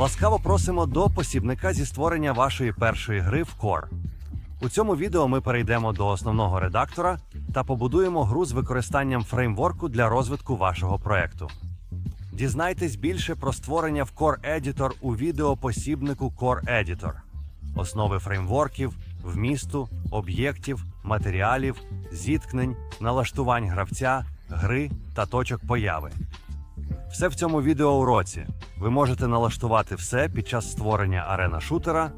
Ласкаво просимо до посібника зі створення вашої першої гри в Core. У цьому відео ми перейдемо до основного редактора та побудуємо гру з використанням фреймворку для розвитку вашого проекту. Дізнайтесь більше про створення в Core Editor у відеопосібнику Core Editor, основи фреймворків, вмісту, об'єктів, матеріалів, зіткнень, налаштувань гравця, гри та точок появи. Все в цьому відеоуроці. Ви можете налаштувати все під час створення арена шутера.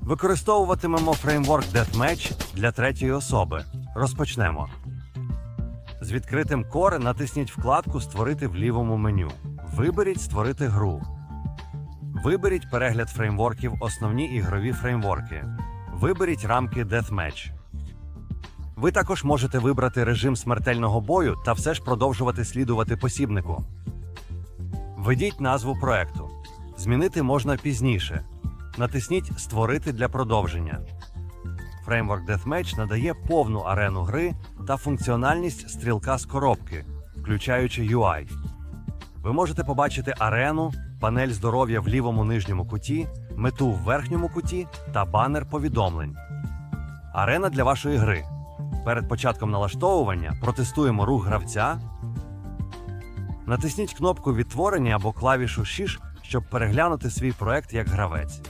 Використовуватимемо фреймворк Deathmatch для третьої особи. Розпочнемо. З відкритим Core натисніть вкладку Створити в лівому меню. Виберіть Створити гру. Виберіть перегляд фреймворків Основні ігрові фреймворки. Виберіть рамки Deathmatch. Ви також можете вибрати режим смертельного бою та все ж продовжувати слідувати посібнику. Введіть назву проекту. Змінити можна пізніше. Натисніть Створити для продовження. Фреймворк Deathmatch надає повну арену гри та функціональність стрілка з коробки, включаючи UI. Ви можете побачити арену, панель здоров'я в лівому нижньому куті, мету в верхньому куті та банер повідомлень. Арена для вашої гри. Перед початком налаштовування протестуємо рух гравця. Натисніть кнопку відтворення або клавішу Shift, щоб переглянути свій проект як гравець.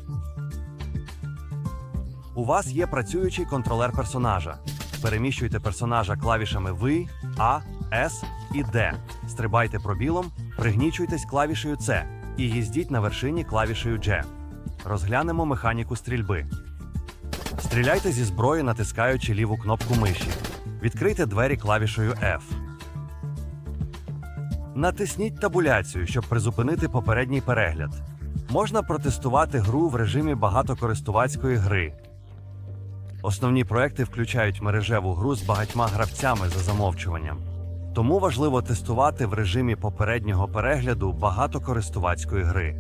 У вас є працюючий контролер персонажа. Переміщуйте персонажа клавішами V, A, S і D. Стрибайте пробілом, пригнічуйтесь клавішею C і їздіть на вершині клавішею G. Розглянемо механіку стрільби. Стріляйте зі зброї, натискаючи ліву кнопку миші. Відкрийте двері клавішею F. Натисніть табуляцію, щоб призупинити попередній перегляд. Можна протестувати гру в режимі багатокористувацької гри. Основні проекти включають мережеву гру з багатьма гравцями за замовчуванням. Тому важливо тестувати в режимі попереднього перегляду багатокористувацької гри.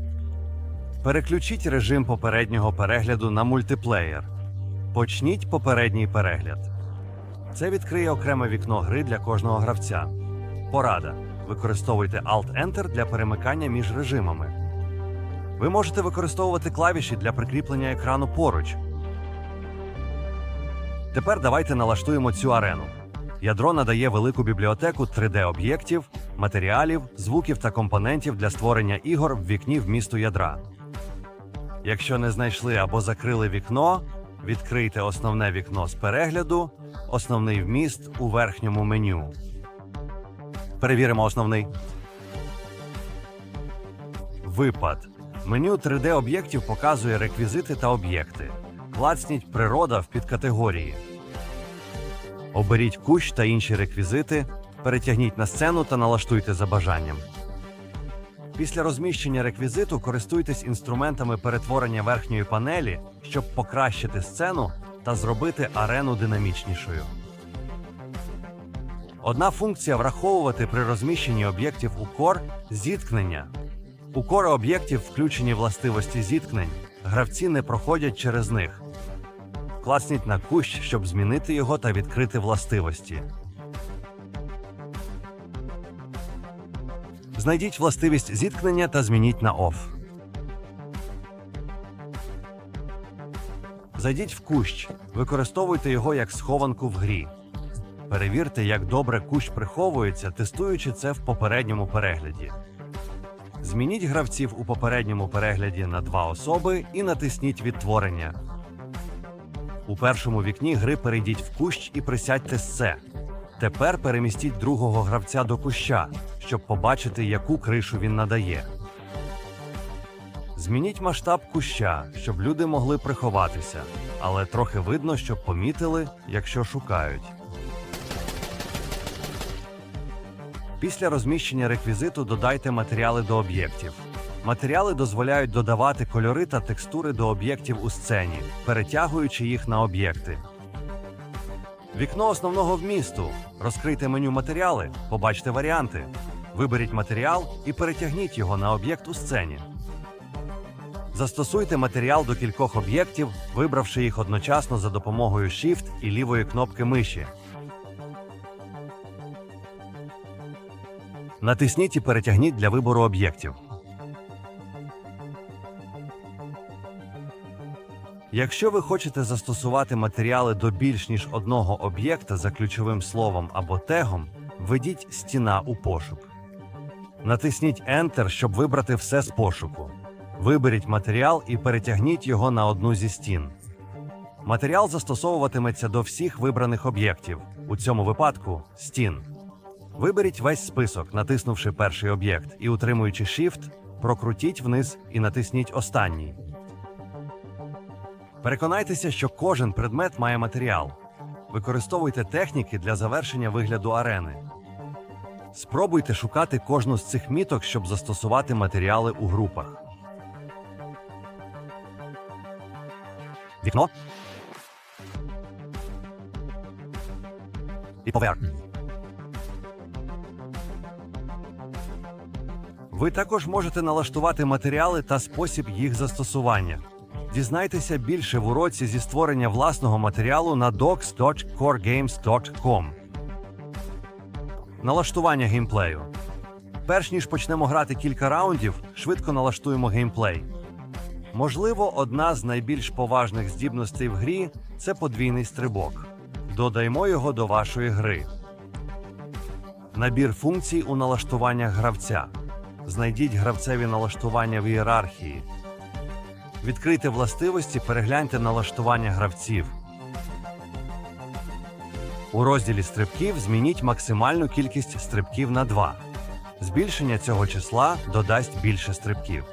Переключіть режим попереднього перегляду на мультиплеєр. Почніть попередній перегляд. Це відкриє окреме вікно гри для кожного гравця. Порада. Використовуйте Alt-Enter для перемикання між режимами. Ви можете використовувати клавіші для прикріплення екрану поруч. Тепер давайте налаштуємо цю арену. Ядро надає велику бібліотеку 3D-об'єктів, матеріалів, звуків та компонентів для створення ігор в вікні вмісту ядра. Якщо не знайшли або закрили вікно, відкрийте основне вікно з перегляду, основний вміст у верхньому меню. Перевіримо основний. Випад. Меню 3D об'єктів показує реквізити та об'єкти. Клацніть природа в підкатегорії. Оберіть кущ та інші реквізити, перетягніть на сцену та налаштуйте за бажанням. Після розміщення реквізиту користуйтесь інструментами перетворення верхньої панелі, щоб покращити сцену та зробити арену динамічнішою. Одна функція враховувати при розміщенні об'єктів у Core – зіткнення. У Core об'єктів включені властивості зіткнень, гравці не проходять через них. Класніть на кущ, щоб змінити його та відкрити властивості. Знайдіть властивість зіткнення та змініть на OFF. Зайдіть в кущ, використовуйте його як схованку в грі. Перевірте, як добре кущ приховується, тестуючи це в попередньому перегляді. Змініть гравців у попередньому перегляді на два особи і натисніть відтворення. У першому вікні гри перейдіть в кущ і присядьте з це. Тепер перемістіть другого гравця до куща, щоб побачити, яку кришу він надає. Змініть масштаб куща, щоб люди могли приховатися, але трохи видно, щоб помітили, якщо шукають. Після розміщення реквізиту додайте матеріали до об'єктів. Матеріали дозволяють додавати кольори та текстури до об'єктів у сцені, перетягуючи їх на об'єкти. Вікно основного вмісту. Розкрийте меню матеріали, побачте варіанти. Виберіть матеріал і перетягніть його на об'єкт у сцені. Застосуйте матеріал до кількох об'єктів, вибравши їх одночасно за допомогою Shift і лівої кнопки миші. Натисніть і перетягніть для вибору об'єктів. Якщо ви хочете застосувати матеріали до більш ніж одного об'єкта за ключовим словом або тегом, введіть стіна у пошук. Натисніть Enter, щоб вибрати все з пошуку. Виберіть матеріал і перетягніть його на одну зі стін. Матеріал застосовуватиметься до всіх вибраних об'єктів, у цьому випадку стін. Виберіть весь список, натиснувши перший об'єкт, і утримуючи Shift, прокрутіть вниз і натисніть останній. Переконайтеся, що кожен предмет має матеріал. Використовуйте техніки для завершення вигляду арени. Спробуйте шукати кожну з цих міток, щоб застосувати матеріали у групах. Вікно. І поверх. Ви також можете налаштувати матеріали та спосіб їх застосування. Дізнайтеся більше в уроці зі створення власного матеріалу на docs.coregames.com. Налаштування геймплею. Перш ніж почнемо грати кілька раундів, швидко налаштуємо геймплей. Можливо, одна з найбільш поважних здібностей в грі це подвійний стрибок. Додаймо його до вашої гри. Набір функцій у налаштуваннях гравця. Знайдіть гравцеві налаштування в ієрархії. Відкрийте властивості, перегляньте налаштування гравців. У розділі стрибків змініть максимальну кількість стрибків на 2. Збільшення цього числа додасть більше стрибків.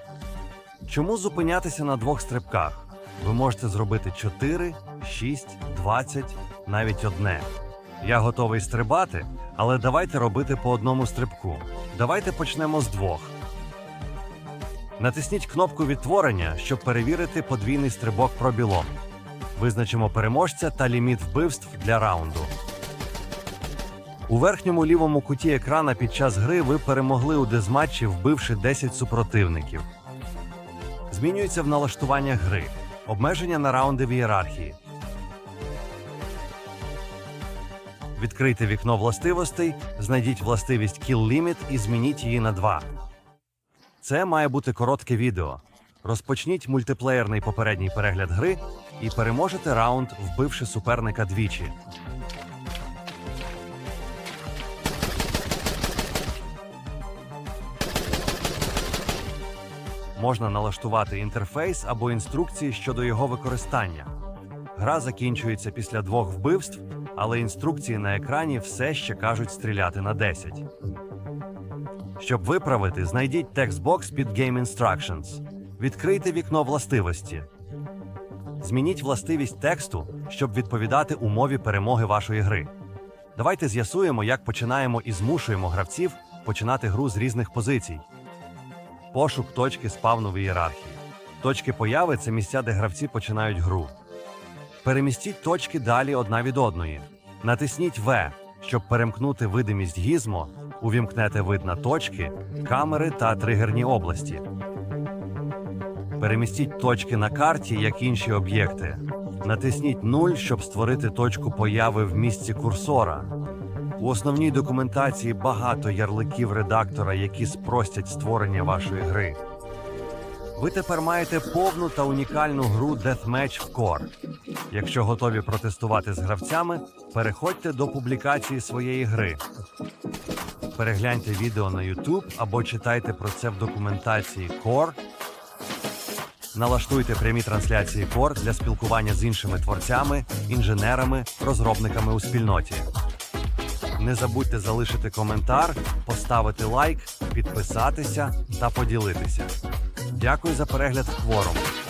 Чому зупинятися на двох стрибках? Ви можете зробити 4, 6, 20, навіть одне. Я готовий стрибати, але давайте робити по одному стрибку. Давайте почнемо з двох. Натисніть кнопку відтворення, щоб перевірити подвійний стрибок пробілом. Визначимо переможця та ліміт вбивств для раунду. У верхньому лівому куті екрана під час гри ви перемогли у дезматчі, вбивши 10 супротивників. Змінюється в налаштуваннях гри. Обмеження на раунди в ієрархії. Відкрийте вікно властивостей, знайдіть властивість Kill Limit і змініть її на 2. Це має бути коротке відео. Розпочніть мультиплеєрний попередній перегляд гри і переможете раунд, вбивши суперника двічі. Можна налаштувати інтерфейс або інструкції щодо його використання. Гра закінчується після двох вбивств, але інструкції на екрані все ще кажуть стріляти на 10. Щоб виправити, знайдіть текстбокс під Game Instructions. Відкрийте вікно властивості. Змініть властивість тексту, щоб відповідати умові перемоги вашої гри. Давайте з'ясуємо, як починаємо і змушуємо гравців починати гру з різних позицій. Пошук точки спавну в ієрархії. Точки появи це місця, де гравці починають гру. Перемістіть точки далі одна від одної. Натисніть В, щоб перемкнути видимість гізмо, увімкнете вид на точки, камери та тригерні області. Перемістіть точки на карті, як інші об'єкти. Натисніть 0, щоб створити точку появи в місці курсора. У основній документації багато ярликів редактора, які спростять створення вашої гри. Ви тепер маєте повну та унікальну гру Deathmatch Core. Якщо готові протестувати з гравцями, переходьте до публікації своєї гри. Перегляньте відео на YouTube або читайте про це в документації Core. Налаштуйте прямі трансляції Core для спілкування з іншими творцями, інженерами, розробниками у спільноті. Не забудьте залишити коментар, поставити лайк, підписатися та поділитися. Дякую за перегляд Кворум.